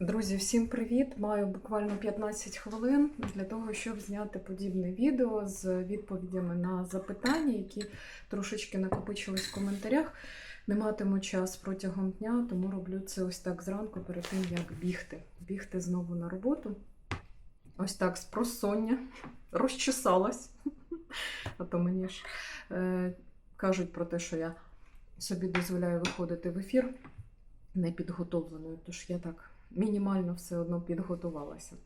Друзі, всім привіт! Маю буквально 15 хвилин для того, щоб зняти подібне відео з відповідями на запитання, які трошечки накопичились в коментарях. Не матиму час протягом дня, тому роблю це ось так зранку, перед тим як бігти. Бігти знову на роботу. Ось так з просоння розчесалась. А то мені ж е, кажуть про те, що я собі дозволяю виходити в ефір непідготовленою, тож я так мінімально все одно підготувалася.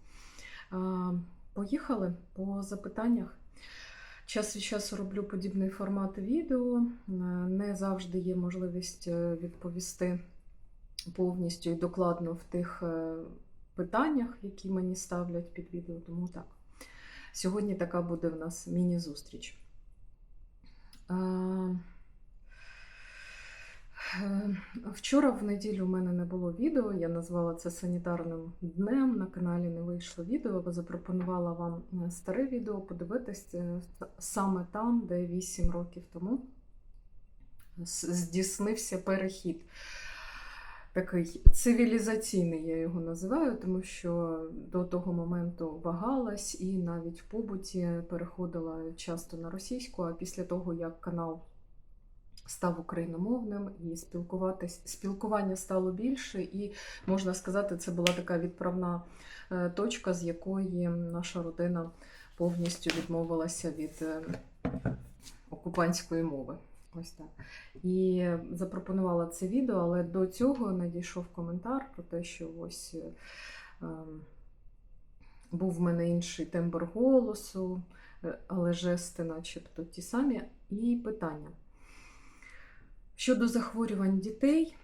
Поїхали по запитаннях. Час від часу роблю подібний формат відео. Е, Не завжди є можливість е, відповісти повністю і докладно в тих е, питаннях, які мені ставлять під відео. Тому так. Сьогодні така буде в нас міні-зустріч. Е, Вчора в неділю в мене не було відео. Я назвала це санітарним днем. На каналі не вийшло відео, бо запропонувала вам е, старе відео подивитись е, саме там, де 8 років тому здійснився перехід. Такий цивілізаційний я його називаю, тому що до того моменту вагалась і навіть в побуті переходила часто на російську, а після того, як канал став україномовним і спілкуватись, спілкування стало більше, і можна сказати, це була така відправна е, точка, з якої наша родина повністю відмовилася від е, окупантської мови. Ось так. І запропонувала це відео, але до цього надійшов коментар про те, що ось е, ем, був в мене інший тембр голосу, е, але жести, начебто, ті самі. І питання. Щодо захворювань дітей,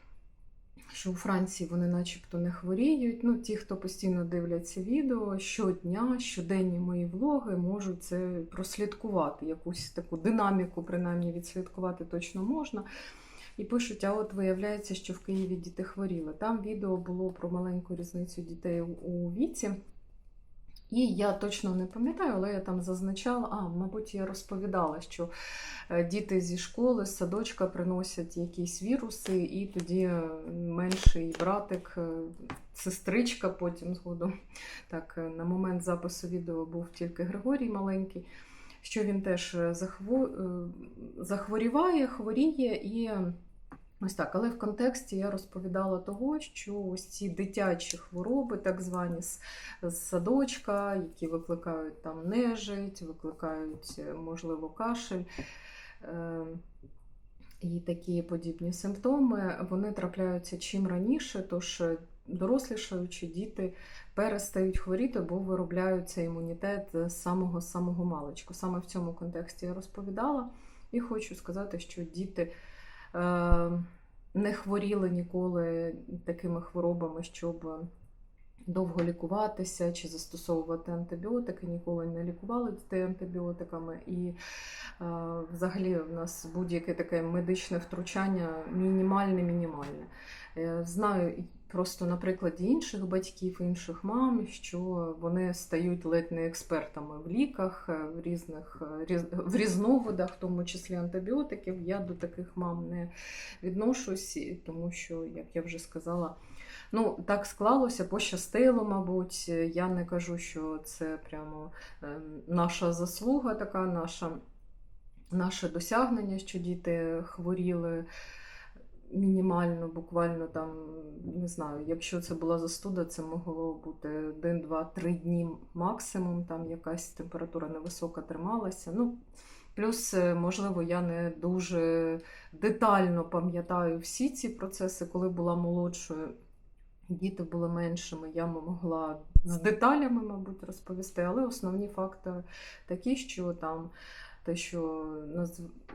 що у Франції вони начебто не хворіють. Ну, ті, хто постійно дивляться відео, щодня, щоденні мої влоги можуть це прослідкувати, якусь таку динаміку, принаймні, відслідкувати точно можна. І пишуть, а от виявляється, що в Києві діти хворіли. Там відео було про маленьку різницю дітей у- віці. І я точно не пам'ятаю, але я там зазначала, а, мабуть, я розповідала, що е, діти зі школи, з садочка приносять якісь віруси, і тоді е, менший братик, е, сестричка потім згодом. Так, на момент запису відео був тільки Григорій маленький, що він теж захво... захворіває, хворіє і. Ось так, але в контексті я розповідала того, що ось ці дитячі хвороби, так звані з, садочка, які викликають там нежить, викликають, е, можливо, кашель. Е, і такі подібні симптоми, вони трапляються чим раніше, тож е, дорослішаючи, діти перестають хворіти, бо виробляються імунітет з самого самого маличку. Саме в цьому контексті я розповідала. І хочу сказати, що діти не хворіли ніколи такими хворобами, щоб довго лікуватися чи застосовувати антибіотики. Ніколи не лікували дітей антибіотиками. І е, взагалі в нас будь-яке таке медичне втручання мінімальне-мінімальне. Е, Знаю просто на прикладі інших батьків, інших мам, що вони стають ледь не експертами в ліках, е, в різних е, в різновидах, в тому числі антибіотиків. Я до таких мам не відношусь, тому що, як я вже сказала, ну так склалося, пощастило, мабуть. Я не кажу, що це прямо е, наша заслуга, така наша. Наше досягнення, що діти хворіли мінімально, буквально там, не знаю, якщо це була застуда, це могло бути один, два, три дні максимум, там якась температура невисока трималася. Ну, плюс, е, можливо, я не дуже детально пам'ятаю всі ці процеси, коли була молодшою. Діти були меншими, я могла з деталями, мабуть, розповісти, але основні факти такі, що там те, що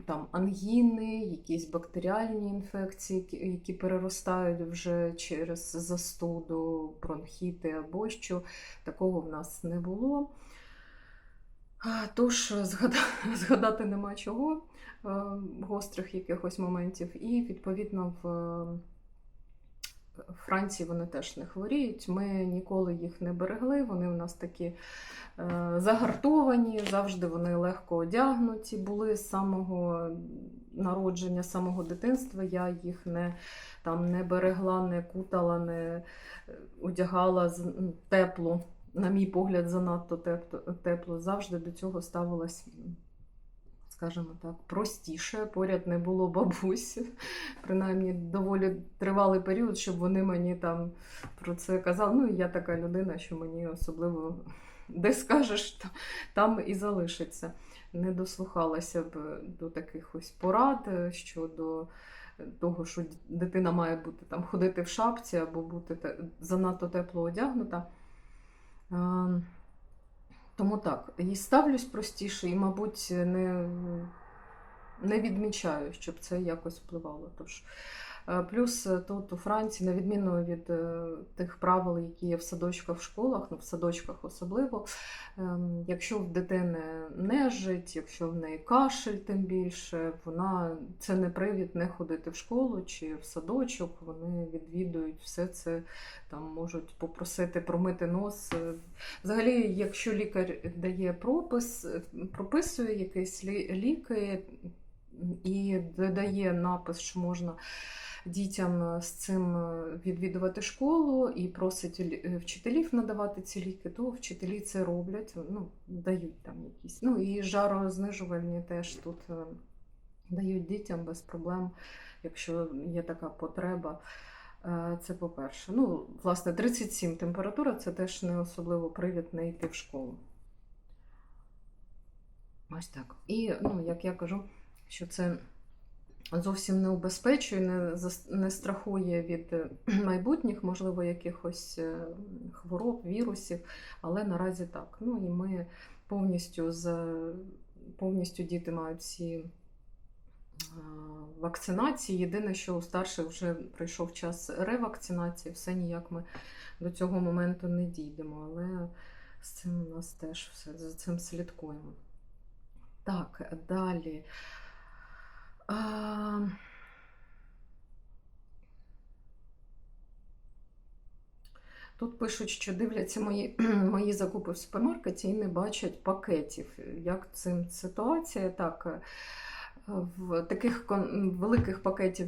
там ангіни, якісь бактеріальні інфекції, які- переростають вже через застуду, бронхіти або що, такого в нас не було. Тож згада- згадати нема чого е, гострих якихось моментів, і відповідно в Франції вони теж не хворіють. Ми ніколи їх не берегли. Вони у нас такі е, загартовані, завжди вони легко одягнуті були з самого народження, з самого дитинства. Я їх не, там, не берегла, не кутала, не е, одягала з- теплу. На мій погляд, занадто тепло, тепло. Завжди до цього ставилась, скажімо так, простіше. Поряд не було бабусь, принаймні доволі тривалий період, щоб вони мені там про це казали. Ну, і я така людина, що мені особливо де скажеш, там і залишиться. Не дослухалася б до таких ось порад е, щодо того, що дитина має бути там ходити в шапці або бути занадто тепло одягнута. Тому так, і ставлюсь простіше, і, мабуть, не, не відмічаю, щоб це якось впливало. Тож, плюс е, тут у Франції, на відміну від е, тих правил, які є в садочках, в школах, ну в садочках особливо, ем, якщо в дитини нежить, якщо в неї кашель, тим більше, вона це не привід не ходити в школу чи в садочок. Вони відвідують все це, там можуть попросити промити нос. Е, Взагалі, якщо лікар дає пропис, е, прописує якісь лі- ліки і додає напис, що можна дітям з цим е, відвідувати школу і просить вчителів надавати ці ліки, то вчителі це роблять, ну, дають там якісь. Ну і жарознижувальні теж тут е, дають дітям без проблем, якщо є така потреба. Е, Це по-перше. Ну, власне, 37 температура це теж не особливо привід не йти в школу. Ось так. І, ну, як я кажу, що це зовсім не убезпечує, не, не страхує від е, майбутніх, можливо, якихось е, хвороб, вірусів, але наразі так. Ну і ми повністю з повністю діти мають всі е, вакцинації. Єдине, що у старших вже прийшов час ревакцинації, все ніяк ми до цього моменту не дійдемо, але з цим у нас теж все за цим слідкуємо. Так, далі. А... Тут пишуть, що дивляться мої, мої закупи в супермаркеті і не бачать пакетів. Як цим ситуація? Так, е, в таких великих пакетів,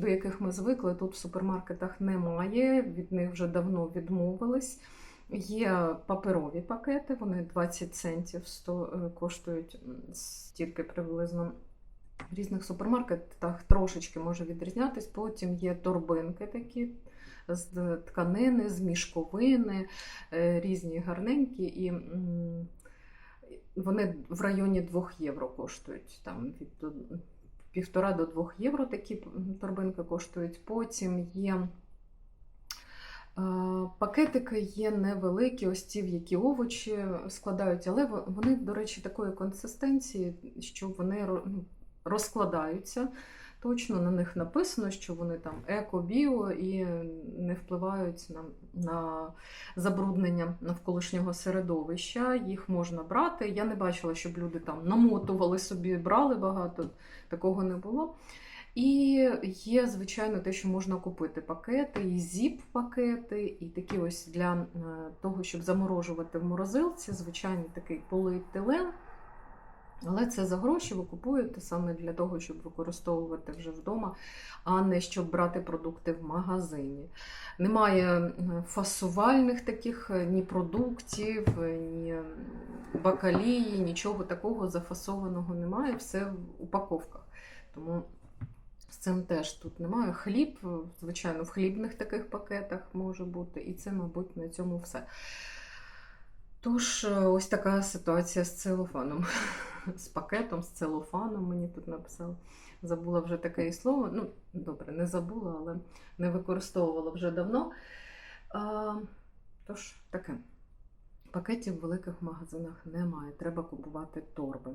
до яких ми звикли, тут в супермаркетах немає, від них вже давно відмовились. Є паперові пакети, вони 20 центів 100, е, коштують стільки приблизно. В різних супермаркетах трошечки може відрізнятись. Потім є торбинки такі з тканини, з мішковини, е, різні гарненькі, і вони в районі 2 євро коштують. Там від півтора до 2 євро такі торбинки коштують. Потім є. е, Пакетики є невеликі, ось ті, в які овочі складають, але вони, до речі, такої консистенції, що вони ну, розкладаються. Точно на них написано, що вони там еко, біо і не впливають на, на забруднення навколишнього середовища. Їх можна брати. Я не бачила, щоб люди там намотували собі, брали багато, такого не було. І є, звичайно, те, що можна купити пакети, і зіп-пакети, і такі ось для е, того, щоб заморожувати в морозилці, звичайний такий поліетилен. Але це за гроші ви купуєте саме для того, щоб використовувати вже вдома, а не щоб брати продукти в магазині. Немає фасувальних таких е, ні продуктів, е, ні бакалії, нічого такого зафасованого немає, все в упаковках. Тому з цим теж тут немає. Хліб, е, звичайно, в хлібних таких пакетах може бути, і це, мабуть, на цьому все. Тож, е, ось така ситуація з целофаном. З пакетом, з целофаном мені тут написали. Забула вже таке і слово. Ну, добре, не забула, але не використовувала вже давно. А, тож, таке. Пакетів в великих магазинах немає. Треба купувати торби.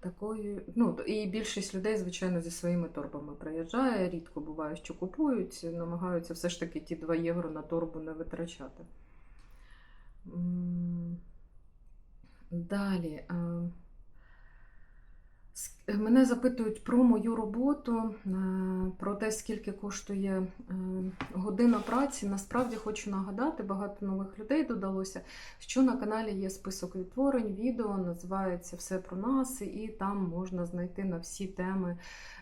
Такої, ну, і більшість людей, звичайно, зі своїми торбами приїжджає. Рідко буває, що купують, намагаються все ж таки ті 2 євро на торбу не витрачати. Далі. Мене запитують про мою роботу, е, про те, скільки коштує е, година праці. Насправді хочу нагадати, багато нових людей додалося, що на каналі є список відтворень, відео називається Все про нас, і там можна знайти на всі теми,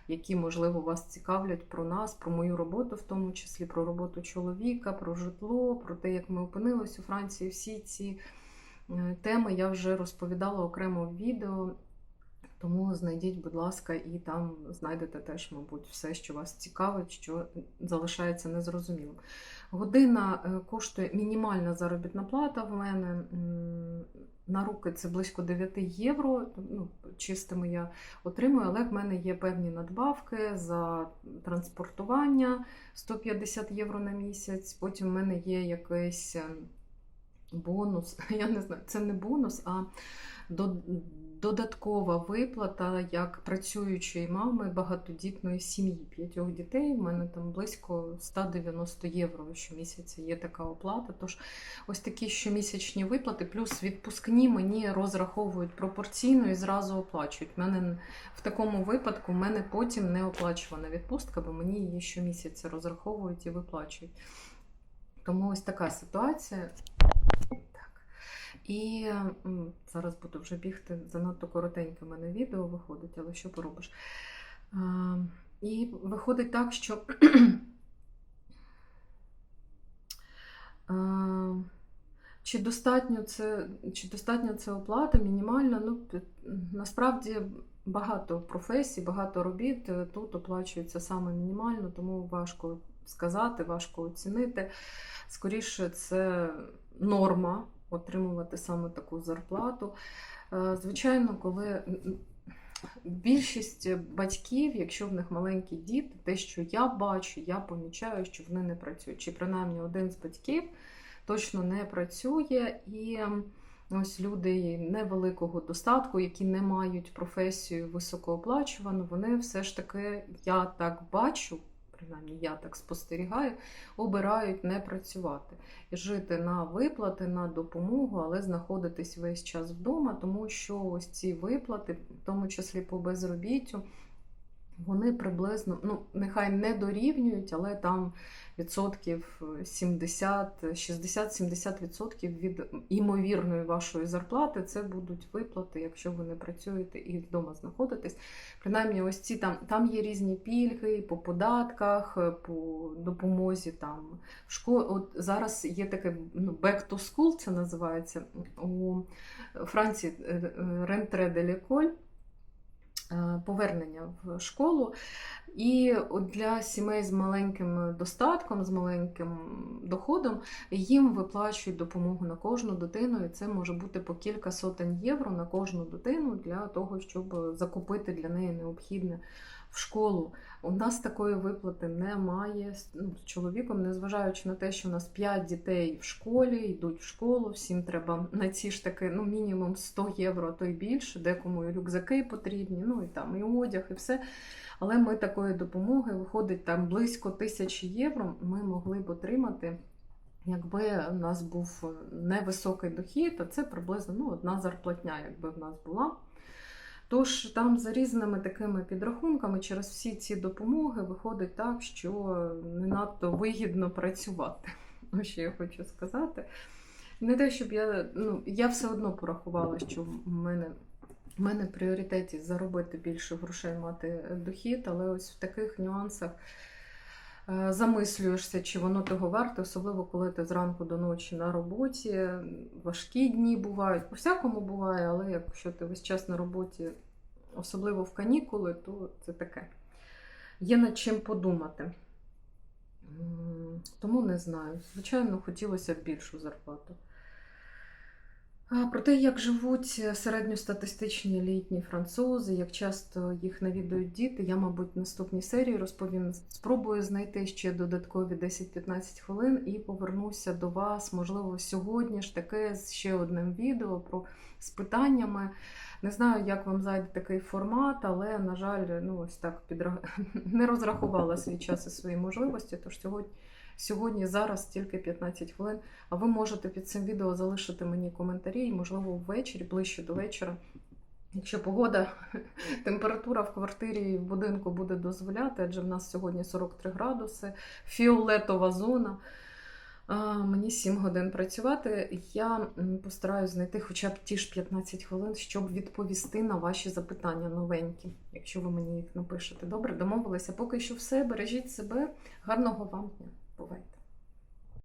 які, можливо, вас цікавлять про нас, про мою роботу, в тому числі про роботу чоловіка, про житло, про те, як ми опинились у Франції. Всі ці е, теми я вже розповідала окремо в відео. Тому знайдіть, будь ласка, і там знайдете теж, мабуть, все, що вас цікавить, що залишається незрозумілим. Година е, коштує мінімальна заробітна плата в мене. На руки це близько 9 євро. Ну, чистими я отримую, але в мене є певні надбавки за транспортування 150 євро на місяць. Потім в мене є якийсь е, бонус. Я не знаю, це не бонус, а до- додаткова виплата як працюючої мами багатодітної сім'ї. П'ятьох дітей. У мене там близько 190 євро щомісяця є така оплата. Тож ось такі щомісячні виплати, плюс відпускні мені розраховують пропорційно і зразу оплачують. У мене в такому випадку в мене потім не оплачувана відпустка, бо мені її щомісяця розраховують і виплачують. Тому ось така ситуація. І зараз буду вже бігти, занадто коротеньке в мене відео виходить, але що поробиш? І виходить так, що чи достатньо це, чи достатньо це оплата мінімальна? Ну, насправді багато професій, багато робіт е, тут оплачується саме мінімально, тому важко сказати, важко оцінити. Скоріше, це норма отримувати саме таку зарплату. Е, Звичайно, коли більшість батьків, якщо в них маленькі діти, те, що я бачу, я помічаю, що вони не працюють. Чи принаймні один з батьків точно не працює. І ось люди невеликого достатку, які не мають професію високооплачувану, вони все ж таки, я так бачу, принаймні я так спостерігаю, обирають не працювати. І жити на виплати, на допомогу, але знаходитись весь час вдома, тому що ось ці виплати, в тому числі по безробіттю, вони приблизно, ну, нехай не дорівнюють, але там відсотків 70, 60-70 відсотків від імовірної вашої зарплати це будуть виплати, якщо ви не працюєте і вдома знаходитесь. Принаймні, ось ці там, там є різні пільги по податках, по допомозі там в школі. От зараз є таке ну, back to school, це називається у Франції е, rentrée de l'école, е, повернення в школу. І для сімей з маленьким достатком, з маленьким доходом, їм виплачують допомогу на кожну дитину, і це може бути по кілька сотень євро на кожну дитину для того, щоб закупити для неї необхідне в школу. У нас такої виплати немає. Ну, з чоловіком, незважаючи на те, що у нас 5 дітей в школі, йдуть в школу, всім треба на ці ж таки ну, мінімум 100 євро, то й більше, декому і рюкзаки потрібні, ну і там і одяг, і все. Але ми такої допомоги виходить там близько тисячі євро. Ми могли б отримати, якби у нас був невисокий дохід, а це приблизно ну, одна зарплатня, якби в нас була. Тож там за різними такими підрахунками через всі ці допомоги виходить так, що не надто вигідно працювати. Ось що я хочу сказати. Не те, щоб я. Ну, я все одно порахувала, що в мене в мене пріоритеті заробити більше грошей, мати дохід, але ось в таких нюансах замислюєшся, чи воно того варте, особливо коли ти зранку до ночі на роботі. Важкі дні бувають, по-всякому буває, але якщо ти весь час на роботі, особливо в канікули, то це таке. Є над чим подумати. Тому не знаю. Звичайно, хотілося б більшу зарплату. Про те, як живуть середньостатистичні літні французи, як часто їх навідують діти, я, мабуть, наступній серії розповім. Спробую знайти ще додаткові 10-15 хвилин і повернуся до вас, можливо, сьогодні ж таке з ще одним відео про з питаннями. Не знаю, як вам зайде такий формат, але, на жаль, ну ось так підра... не розрахувала свій час і свої можливості. Тож сьогодні, сьогодні, зараз тільки 15 хвилин. А ви можете під цим відео залишити мені коментарі, і, можливо, ввечері, ближче до вечора, Якщо погода, температура в квартирі і в будинку буде дозволяти, адже в нас сьогодні 43 градуси, фіолетова зона. А, Мені 7 годин працювати. Я м, постараюсь знайти хоча б ті ж 15 хвилин, щоб відповісти на ваші запитання новенькі, якщо ви мені їх напишете. Добре, домовилися. Поки що все. Бережіть себе. Гарного вам дня. Бувайте.